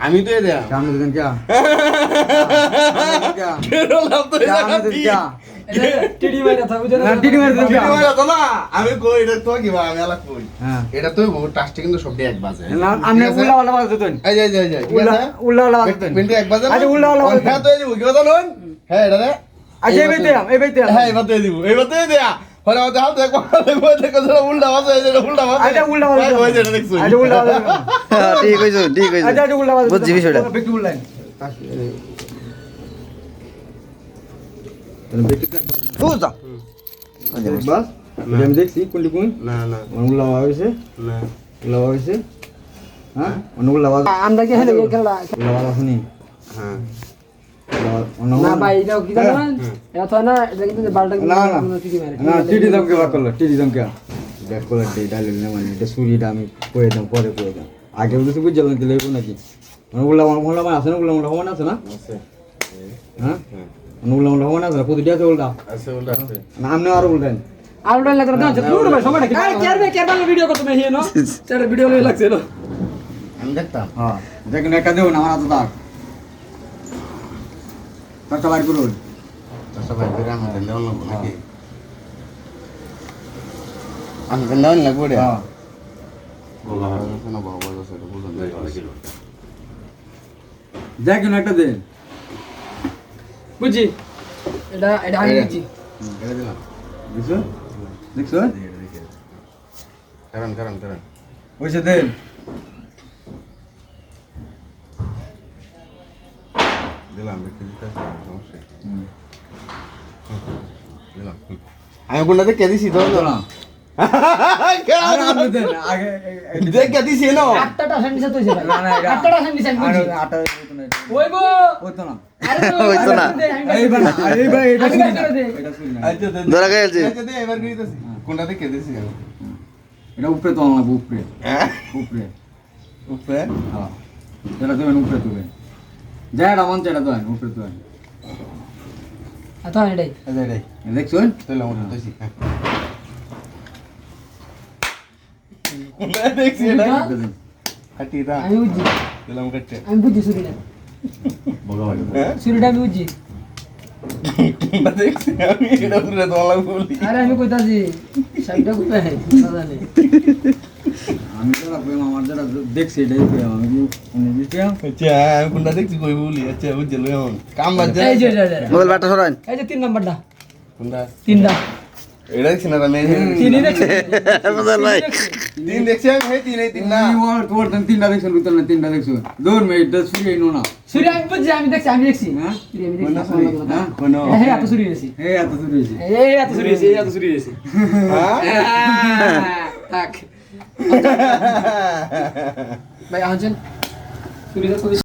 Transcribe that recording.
আমি তো এটা সামনে দিন কে? আমি কই এটা তো কি বা আমি আলা কই? এটা তো বহুত টাস্টে কিন্তু সবটি এক বাজে। আমি উল্লা উল্লা বাজে হ্যাঁ, তো এই এই এই উল্লা উল্লা বাজে কিন্তু এক বাজে আচ্ছা উল্লা উল্লা বাজে তো এই কি কথা হ্যাঁ এটা রে আজ এই বেতে এই বেতে হ্যাঁ এবাতে দিব এবাতে দেয়া। পরে আমাদের হাত দেখো দেখো দেখো যেটা উল্টা এই যেটা উল্টা আচ্ছা উল্লা বাজ ওই যেটা দেখছ। আচ্ছা বাজ হ্যাঁ, ঠিক হয়েছে ঠিক হয়েছে। আচ্ছা আচ্ছা উল্লা বাজ বুঝছি বিষয়টা। ব্যক্তি উল্লাই বুঝা বাস আমি দেখছি কোনটি কোন? না না। বাজ হইছে না। বাজ হইছে হ্যাঁ? উল্লা বাজ আমরা কি খেলা উল্লা বাজ শুনি। হ্যাঁ। না ভাই এটা কি জানো? এটা না এটা কিন্তু বালটা না না। না টিডি দমকে বার করল টিডি দমকে ব্যাক করল ডে ডাইলে না মানে এটা সুরিটা আমি করে দাম পরে করে দাম আগে দিলে নাকি? মানে আছে না আছে না? আছে। হ্যাঁ? না? প্রতিটা আছে উল্টা। আছে উল্টা না আপনি আরও উল্টান আলটা লাগা দাও যে পুরো ভাই সময়টা কি কেয়ার বে কেয়ার বাংলা ভিডিও করতে মেহি নো? সেটা ভিডিও লাগছে নো? আমি দেখতাম। হ্যাঁ। দেখেন একটা দেবো না আমার হাতে দাগ বার করুন। চাষা ভাই করে আমাদের দেওয়ান লাগবো নাকি? আমাদের দেওয়ান লাগবো রে। হ্যাঁ। দেখেন একটা দেন। বুঝি এটা এটা আমি বুঝি এটা দিলাম। দেখছ? দেখছ? কারণ কারণ কারণ। ওইসে দেন। দিলাম আমি কোনটাতে কে দিছি তো না দেখ কে দিছি না আটটা সেন্টিস তো না না আটটা সেন্টিস আমি বুঝি আরে আটা হইতো না ওইবো! হইতো না। আরে না। এইবার এইবার এটা শুনি না। এটা শুনি না। আচ্ছা ধরা গেছে আচ্ছা দে এবার কি কোনটাতে কে দিছি এটা উপরে তো না উপরে। হ্যাঁ? উপরে। উপরে? হ্যাঁ। এটা দেবেন উপরে দেবেন যারা মন চাটা দেবেন উপরে দেবেন আতো এটাই এটাই দেখছেন তাহলে আমার দিতেছি কোনটা দেখছি এটা হাটি এটা আমি বুঝি দিলাম কাটতে আমি বুঝি সুরিটা হ্যাঁ সুরিটা আমি বুঝি কোনটা দেখছি আমি এটা উপরে দলা বলি আরে আমি কইতাছি না জানি আমি যারা প্রেম আমার যারা দেখছি এটাই প্রেম। আমি কি দিচ্ছি আচ্ছা আমি কোনটা দেখছি কই বলি? আচ্ছা বুঝে লই এখন কাম বাজ এই যে এই যে, মোবাইল বাটা সরান। এই যে তিন নাম্বারটা। কোনটা? তিনটা। এটা দেখছি না আমি তিনই দেখছি। মোবাইল ভাই। তিন দেখছি আমি ভাই তিন এই তিন না। তোমার তিনটা দেখছেন উত্তর না তিনটা দেখছ। দৌড় মে এটা শুয়ে নো না। সুরি আমি বুঝছি আমি দেখছি আমি দেখছি। হ্যাঁ? সুরি আমি দেখছি সুরি? না হ্যাঁ কোন হে এত সুরি গেছি হে এত দূর হয়েছে এই এত সুরি গেছি এই এত সুরি গেছি হ্যাঁ। আছেন সুরিটা কই